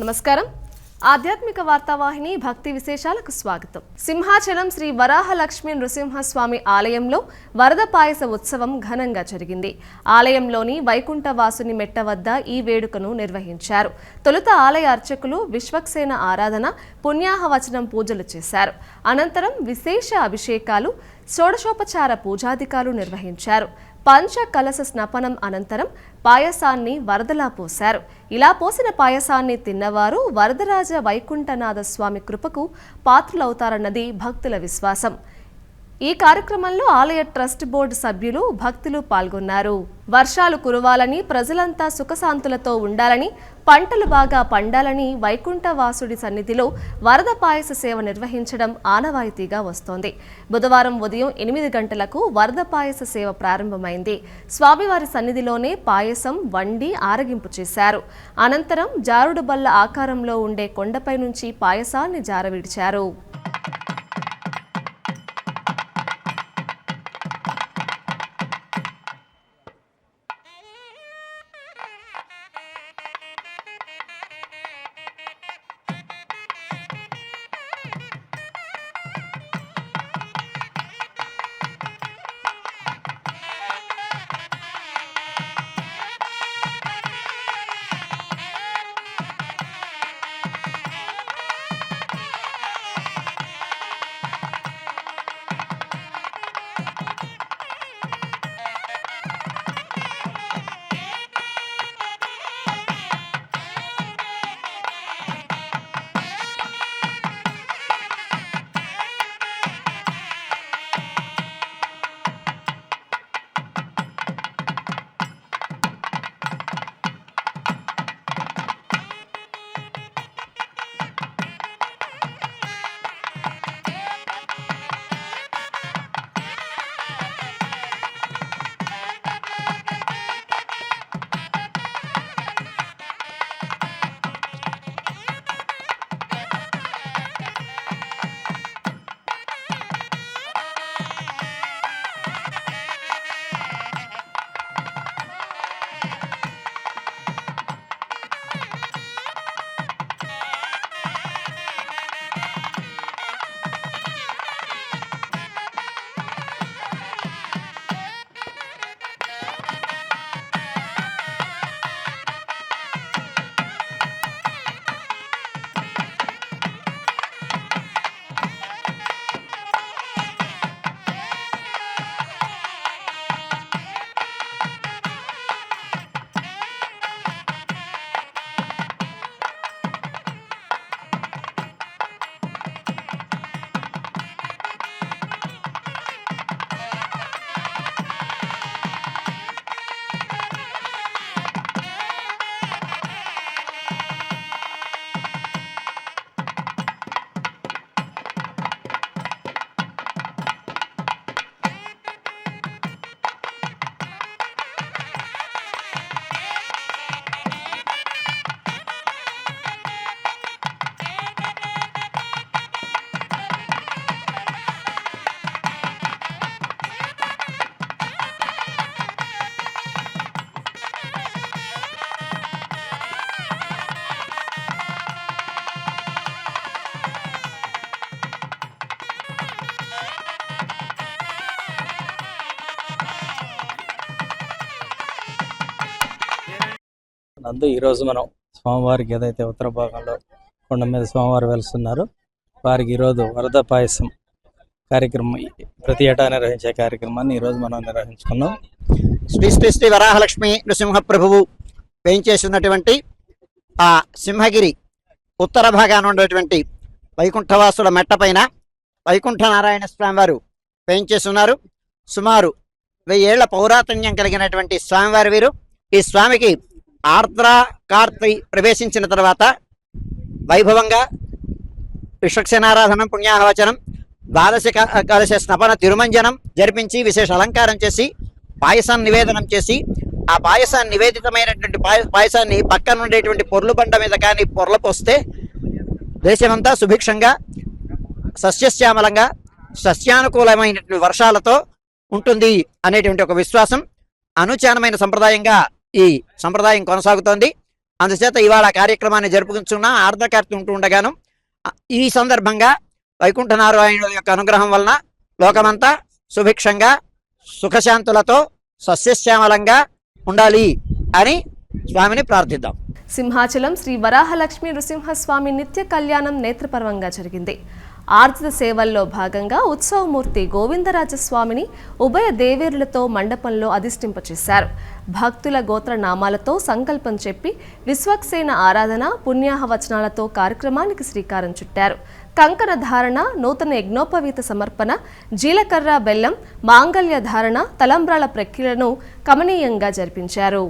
నమస్కారం. ఆధ్యాత్మిక వార్తావాహిని భక్తి విశేషాలకు స్వాగతం. సింహాచలం శ్రీ వరాహలక్ష్మి నృసింహస్వామి ఆలయంలో వరద పాయస ఉత్సవం ఘనంగా జరిగింది. ఆలయంలోని వైకుంఠవాసుని మెట్ట వద్ద ఈ వేడుకను నిర్వహించారు. తొలుత ఆలయ అర్చకులు విశ్వక్సేన ఆరాధన పుణ్యాహవచనం పూజలు చేశారు. అనంతరం విశేష అభిషేకాలు షోడశోపచార పూజాధికారులు నిర్వహించారు. పంచ కలస స్నపనం అనంతరం పాయసాన్ని వరదలా పోశారు. ఇలా పోసిన పాయసాన్ని తిన్నవారు వరదరాజ వైకుంఠనాథ స్వామి కృపకు పాత్రులవుతారన్నది భక్తుల విశ్వాసం. ఈ కార్యక్రమంలో ఆలయ ట్రస్ట్ బోర్డు సభ్యులు భక్తులు పాల్గొన్నారు. వర్షాలు కురవాలని ప్రజలంతా సుఖశాంతులతో ఉండాలని పంటలు బాగా పండాలని వైకుంఠవాసుడి సన్నిధిలో వరద పాయస సేవ నిర్వహించడం ఆనవాయితీగా వస్తోంది. బుధవారం ఉదయం ఎనిమిది గంటలకు వరద పాయస సేవ ప్రారంభమైంది. స్వామివారి సన్నిధిలోనే పాయసం వండి ఆరగింపు చేశారు. అనంతరం జారుడు బల్ల ఆకారంలో ఉండే కొండపై నుంచి పాయసాన్ని జారవిడిచారు. నందు ఈరోజు మనం స్వామివారికి ఏదైతే ఉత్తర భాగంలో కొండ మీద స్వామివారు వెలుస్తున్నారు వారికి ఈరోజు వరద పాయసం కార్యక్రమం ప్రతి ఏటా నిర్వహించే కార్యక్రమాన్ని ఈరోజు మనం నిర్వహించుకున్నాం. శ్రీ శ్రీ శ్రీ వరాహలక్ష్మి నృసింహ ప్రభువు వేయించేసి ఉన్నటువంటి ఆ సింహగిరి ఉత్తర భాగాన ఉన్నటువంటి వైకుంఠవాసుల మెట్టపైన వైకుంఠ నారాయణ స్వామివారు ఉన్నారు సుమారు వెయ్యేళ్ళ పౌరాతన్యం కలిగినటువంటి స్వామివారి వీరు. ఈ స్వామికి ఆర్ద్ర కార్తీ ప్రవేశించిన తర్వాత వైభవంగా విశ్వక్సేనారాధనం పుణ్యాహవచనం ద్వాదశ క- కలశ స్నపన తిరుమంజనం జరిపించి విశేష అలంకారం చేసి పాయసాన్ని నివేదనం చేసి ఆ పాయసాన్ని నివేదితమైనటువంటి పాయ- పాయసాన్ని పక్కన ఉండేటువంటి పొర్లు బండ మీద కానీ పొర్ల పోస్తే దేశమంతా సుభిక్షంగా సస్యశ్యామలంగా సస్యానుకూలమైనటువంటి వర్షాలతో ఉంటుంది అనేటువంటి ఒక విశ్వాసం అనుచానమైన సంప్రదాయంగా ఈ సంప్రదాయం కొనసాగుతోంది. అందుచేత ఇవాళ కార్యక్రమాన్ని జరుపుకుంటున్న ఆర్ధకార్తి ఉంటుండగాను ఈ సందర్భంగా వైకుంఠనారాయణుల యొక్క అనుగ్రహం వలన లోకమంతా సుభిక్షంగా సుఖశాంతులతో సస్యశ్యామలంగా ఉండాలి అని స్వామిని ప్రార్థిద్దాం. సింహాచలం శ్రీ వరాహలక్ష్మి నృసింహస్వామి నిత్య కళ్యాణం నేత్రపర్వంగా జరిగింది. ఆర్జిత సేవల్లో భాగంగా ఉత్సవమూర్తి గోవిందరాజస్వామిని ఉభయ దేవేరులతో మండపంలో అధిష్టింపచేశారు భక్తుల గోత్ర నామాలతో సంకల్పం చెప్పి విశ్వక్సేన ఆరాధన పుణ్యాహ వచనాలతో కార్యక్రమానికి శ్రీకారం చుట్టారు. కంకణ ధారణ నూతన యజ్ఞోపవీత సమర్పణ జీలకర్ర బెల్లం మాంగళ్య ధారణ తలంబ్రాల ప్రక్రియలను కమనీయంగా జరిపించారు.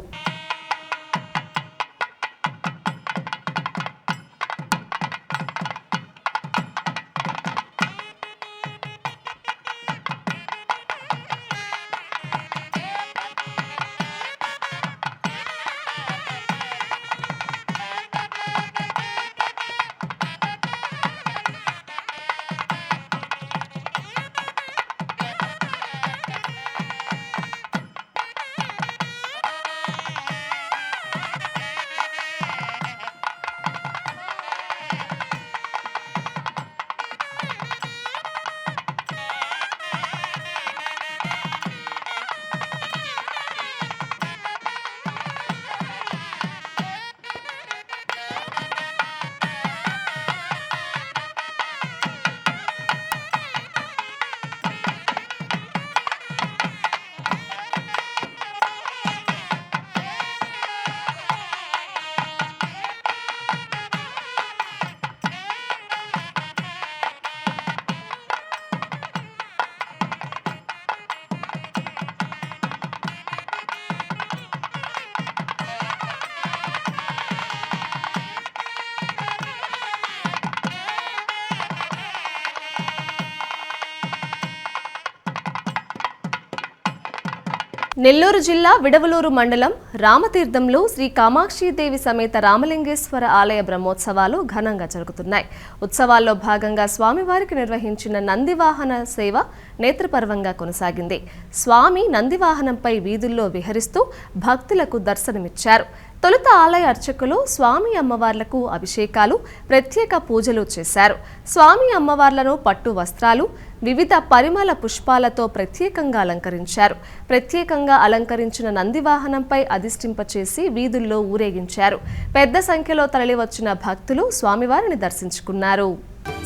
నెల్లూరు జిల్లా విడవలూరు మండలం రామతీర్థంలో శ్రీ కామాక్షిదేవి సమేత రామలింగేశ్వర ఆలయ బ్రహ్మోత్సవాలు ఘనంగా జరుగుతున్నాయి. ఉత్సవాల్లో భాగంగా స్వామివారికి నిర్వహించిన నందివాహన సేవ నేత్రపర్వంగా కొనసాగింది. స్వామి నందివాహనంపై వీధుల్లో విహరిస్తూ భక్తులకు దర్శనమిచ్చారు. తొలుత ఆలయ అర్చకులు స్వామి అమ్మవార్లకు అభిషేకాలు ప్రత్యేక పూజలు చేశారు. స్వామి అమ్మవార్లను పట్టు వస్త్రాలు వివిధ పరిమళ పుష్పాలతో ప్రత్యేకంగా అలంకరించారు. ప్రత్యేకంగా అలంకరించిన నంది వాహనంపై అధిష్టింపచేసి వీధుల్లో ఊరేగించారు. పెద్ద సంఖ్యలో తరలివచ్చిన భక్తులు స్వామివారిని దర్శించుకున్నారు.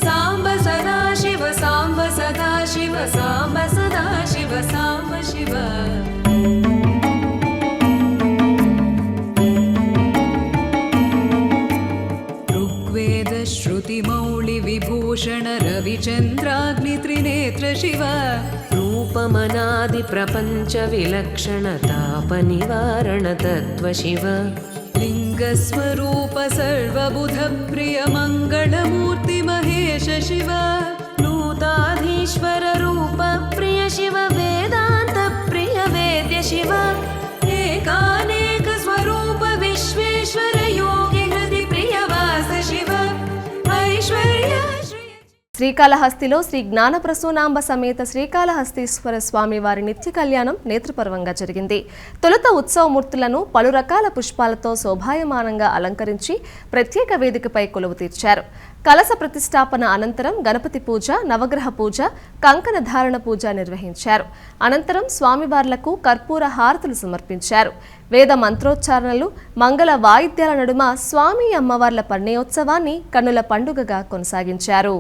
సాంబ సాంబ సాంబ సాంబ శివ. ऋग्वेदश्रुतिमौलिविभूषण रविचन्द्राग्नित्रिनेत्र शिव रूपमनादिप्रपञ्चविलक्षणतापनिवारणतत्त्व शिव लिङ्गस्वरूप सर्वबुधप्रियमङ्गलमूर्ति महेश शिव नूताधीश्वररूपप्रिय शिव శ్రీకాళహస్తిలో శ్రీ జ్ఞానప్రసూనాంబ సమేత శ్రీకాళహస్తీశ్వర స్వామి వారి నిత్య కళ్యాణం నేత్రపర్వంగా జరిగింది. తొలుత ఉత్సవమూర్తులను పలు రకాల పుష్పాలతో శోభాయమానంగా అలంకరించి ప్రత్యేక వేదికపై కొలువు తీర్చారు. కలస ప్రతిష్టాపన అనంతరం గణపతి పూజ నవగ్రహ పూజ కంకణ ధారణ పూజ నిర్వహించారు. అనంతరం స్వామివార్లకు కర్పూర హారతులు సమర్పించారు. వేద మంత్రోచ్చారణలు మంగళ వాయిద్యాల నడుమ స్వామి అమ్మవార్ల పర్ణయోత్సవాన్ని కన్నుల పండుగగా కొనసాగించారు.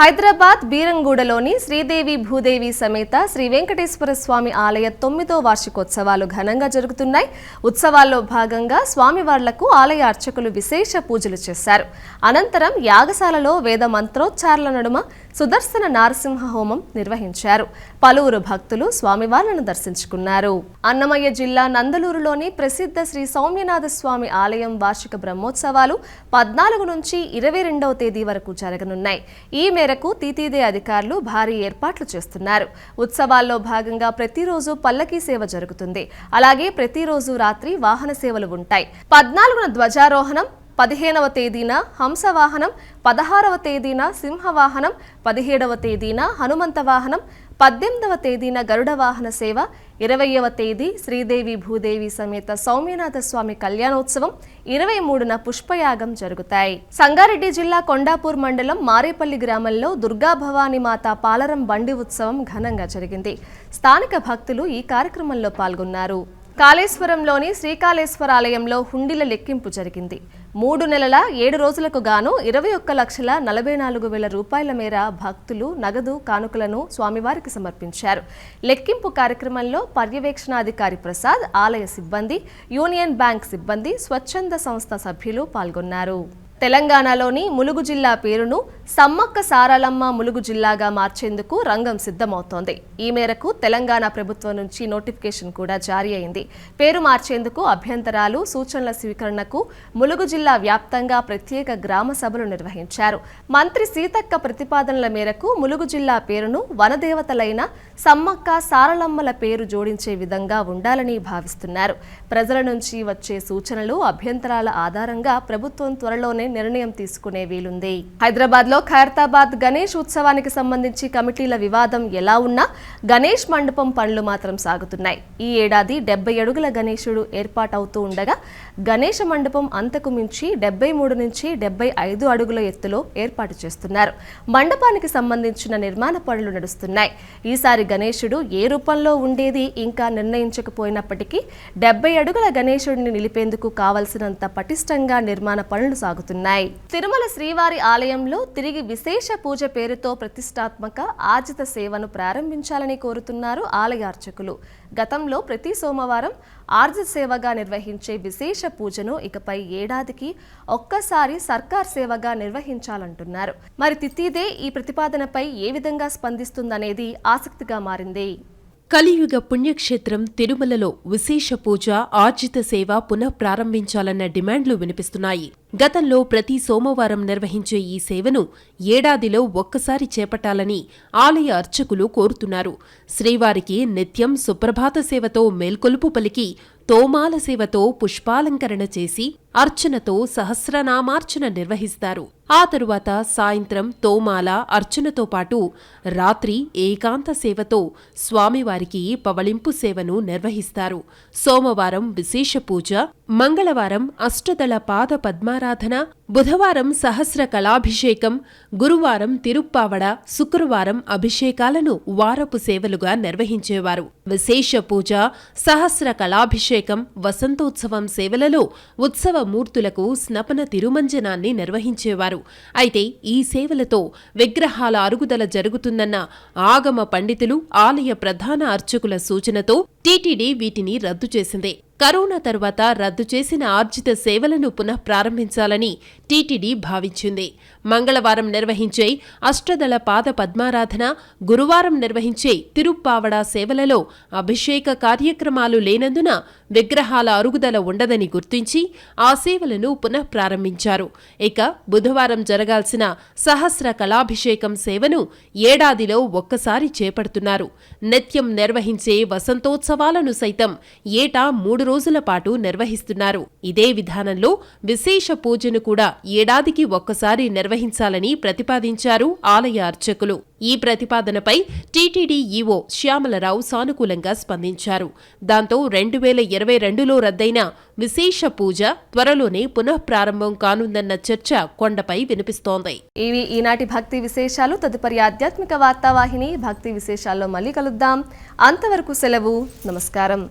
హైదరాబాద్ బీరంగూడలోని శ్రీదేవి భూదేవి సమేత శ్రీ వెంకటేశ్వర స్వామి ఆలయ తొమ్మిదో వార్షికోత్సవాలు ఘనంగా జరుగుతున్నాయి. ఉత్సవాల్లో భాగంగా స్వామివార్లకు ఆలయ అర్చకులు విశేష పూజలు చేశారు. అనంతరం యాగశాలలో వేద మంత్రోచ్చారణ నడుమ సుదర్శన నారసింహ హోమం నిర్వహించారు. పలువురు భక్తులు స్వామివార్లను దర్శించుకున్నారు. అన్నమయ్య జిల్లా నందలూరులోని ప్రసిద్ధ శ్రీ సౌమ్యనాథ స్వామి ఆలయం వార్షిక బ్రహ్మోత్సవాలు పద్నాలుగు నుంచి ఇరవై రెండవ తేదీ వరకు జరగనున్నాయి. ఈ మేరకు తీతీదే అధికారులు భారీ ఏర్పాట్లు చేస్తున్నారు. ఉత్సవాల్లో భాగంగా ప్రతిరోజు పల్లకీ సేవ జరుగుతుంది. అలాగే ప్రతిరోజు రాత్రి వాహన సేవలు ఉంటాయి. పద్నాలుగున ధ్వజారోహణం పదిహేనవ తేదీన హంసవాహనం పదహారవ తేదీన సింహవాహనం పదిహేడవ తేదీన హనుమంత వాహనం పద్దెనిమిదవ తేదీన గరుడ వాహన సేవ ఇరవయవ తేదీ శ్రీదేవి భూదేవి సమేత సౌమ్యనాథ స్వామి కళ్యాణోత్సవం ఇరవై మూడున పుష్పయాగం జరుగుతాయి. సంగారెడ్డి జిల్లా కొండాపూర్ మండలం మారేపల్లి గ్రామంలో దుర్గా భవానీ మాత పాలరం బండి ఉత్సవం ఘనంగా జరిగింది. స్థానిక భక్తులు ఈ కార్యక్రమంలో పాల్గొన్నారు. కాళేశ్వరంలోని శ్రీకాళేశ్వర ఆలయంలో హుండీల లెక్కింపు జరిగింది. మూడు నెలల ఏడు రోజులకు గాను ఇరవై ఒక్క లక్షల నలభై నాలుగు వేల రూపాయల మేర భక్తులు నగదు కానుకలను స్వామివారికి సమర్పించారు. లెక్కింపు కార్యక్రమంలో పర్యవేక్షణాధికారి ప్రసాద్ ఆలయ సిబ్బంది యూనియన్ బ్యాంక్ సిబ్బంది స్వచ్ఛంద సంస్థ సభ్యులు పాల్గొన్నారు. తెలంగాణలోని ములుగు జిల్లా పేరును సమ్మక్క సారాలమ్మ ములుగు జిల్లాగా మార్చేందుకు రంగం సిద్ధమవుతోంది. ఈ మేరకు తెలంగాణ ప్రభుత్వం నుంచి నోటిఫికేషన్ కూడా జారీ అయింది. పేరు మార్చేందుకు అభ్యంతరాలు సూచనల స్వీకరణకు ములుగు జిల్లా వ్యాప్తంగా ప్రత్యేక గ్రామ సభలు నిర్వహించారు. మంత్రి సీతక్క ప్రతిపాదనల మేరకు ములుగు జిల్లా పేరును వనదేవతలైన సమ్మక్క సారలమ్మల పేరు జోడించే విధంగా ఉండాలని భావిస్తున్నారు. ప్రజల నుంచి వచ్చే సూచనలు అభ్యంతరాల ఆధారంగా ప్రభుత్వం త్వరలోనే నిర్ణయం తీసుకునే వీలుంది. హైదరాబాద్లో ఖైరతాబాద్ గణేష్ ఉత్సవానికి సంబంధించి కమిటీల వివాదం ఎలా ఉన్నా గణేష్ మండపం పనులు మాత్రం సాగుతున్నాయి. ఈ ఏడాది డెబ్బై అడుగుల గణేశుడు ఏర్పాటవుతూ ఉండగా గణేష మండపం అంతకు మించి డెబ్బై మూడు నుంచి డెబ్బై ఐదు అడుగుల ఎత్తులో ఏర్పాటు చేస్తున్నారు. మండపానికి సంబంధించిన నిర్మాణ పనులు నడుస్తున్నాయి. ఈసారి గణేశుడు ఏ రూపంలో ఉండేది ఇంకా నిర్ణయించకపోయినప్పటికీ డెబ్బై అడుగుల గణేశుడిని నిలిపేందుకు కావలసినంత పటిష్టంగా నిర్మాణ పనులు సాగుతున్నాయి. తిరుమల శ్రీవారి ఆలయంలో తిరిగి విశేష పూజ పేరుతో ప్రతిష్టాత్మక ఆజిత సేవను ప్రారంభించాలని కోరుతున్నారు ఆలయ అర్చకులు. గతంలో ప్రతి సోమవారం ఆర్జిత సేవగా నిర్వహించే విశేష పూజను ఇకపై ఏడాదికి ఒక్కసారి సర్కార్ సేవగా నిర్వహించాలంటున్నారు. మరి తిత్తిదే ఈ ప్రతిపాదనపై ఏ విధంగా స్పందిస్తుందనేది ఆసక్తిగా మారింది కలియుగ పుణ్యక్షేత్రం తిరుమలలో విశేష పూజ ఆర్జిత సేవ పునఃప్రారంభించాలన్న డిమాండ్లు వినిపిస్తున్నాయి. గతంలో ప్రతి సోమవారం నిర్వహించే ఈ సేవను ఏడాదిలో ఒక్కసారి చేపట్టాలని ఆలయ అర్చకులు కోరుతున్నారు. శ్రీవారికి నిత్యం సుప్రభాత సేవతో మేల్కొలుపు పలికి తోమాల సేవతో పుష్పాలంకరణ చేసి అర్చనతో సహస్రనామార్చన నిర్వహిస్తారు. ఆ తరువాత సాయంత్రం తోమాల అర్చనతో పాటు రాత్రి ఏకాంత సేవతో స్వామివారికి పవళింపు సేవను నిర్వహిస్తారు. సోమవారం విశేష పూజ మంగళవారం అష్టదళ పాద పద్మారాధన బుధవారం సహస్ర కళాభిషేకం గురువారం తిరుప్పావడ శుక్రవారం అభిషేకాలను వారపు సేవలుగా నిర్వహించేవారు. విశేష పూజ సహస్ర కళాభిషేకం వసంతోత్సవం సేవలలో ఉత్సవ మూర్తులకు స్నపన తిరుమంజనాన్ని నిర్వహించేవారు. అయితే ఈ సేవలతో విగ్రహాల అరుగుదల జరుగుతుందన్న ఆగమ పండితులు ఆలయ ప్రధాన అర్చకుల సూచనతో టీటీడీ వీటిని రద్దు చేసింది. కరోనా తర్వాత రద్దు చేసిన ఆర్జిత సేవలను పునః ప్రారంభించాలని టీటీడీ భావించింది. మంగళవారం నిర్వహించే అష్టదళ పాద పద్మారాధన గురువారం నిర్వహించే తిరుప్పావడ సేవలలో అభిషేక కార్యక్రమాలు లేనందున విగ్రహాల అరుగుదల ఉండదని గుర్తించి ఆ సేవలను పునః ప్రారంభించారు ఇక బుధవారం జరగాల్సిన సహస్ర కళాభిషేకం సేవను ఏడాదిలో ఒక్కసారి చేపడుతున్నారు. నిత్యం నిర్వహించే వసంతోత్సవాలను సైతం ఏటా మూడు రోజుల పాటు నిర్వహిస్తున్నారు. ఇదే విధానంలో విశేష పూజను కూడా ఏడాదికి ఒక్కసారి నిర్వహించాలని ప్రతిపాదించారు ఆలయ అర్చకులు. ఈ ప్రతిపాదనపై టీటీడీ ఈవో శ్యామలరావు సానుకూలంగా స్పందించారు. దాంతో రెండు వేల ఇరవై రెండులో రద్దయిన విశేష పూజ త్వరలోనే పునః ప్రారంభం కానుందన్న చర్చ కొండపై వినిపిస్తోంది. ఇవి ఈనాటి భక్తి విశేషాలు. తదుపరి ఆధ్యాత్మిక వార్తావాహిని భక్తి విశేషాల్లో మళ్ళీ కలుద్దాం. అంతవరకు సెలవు. నమస్కారం.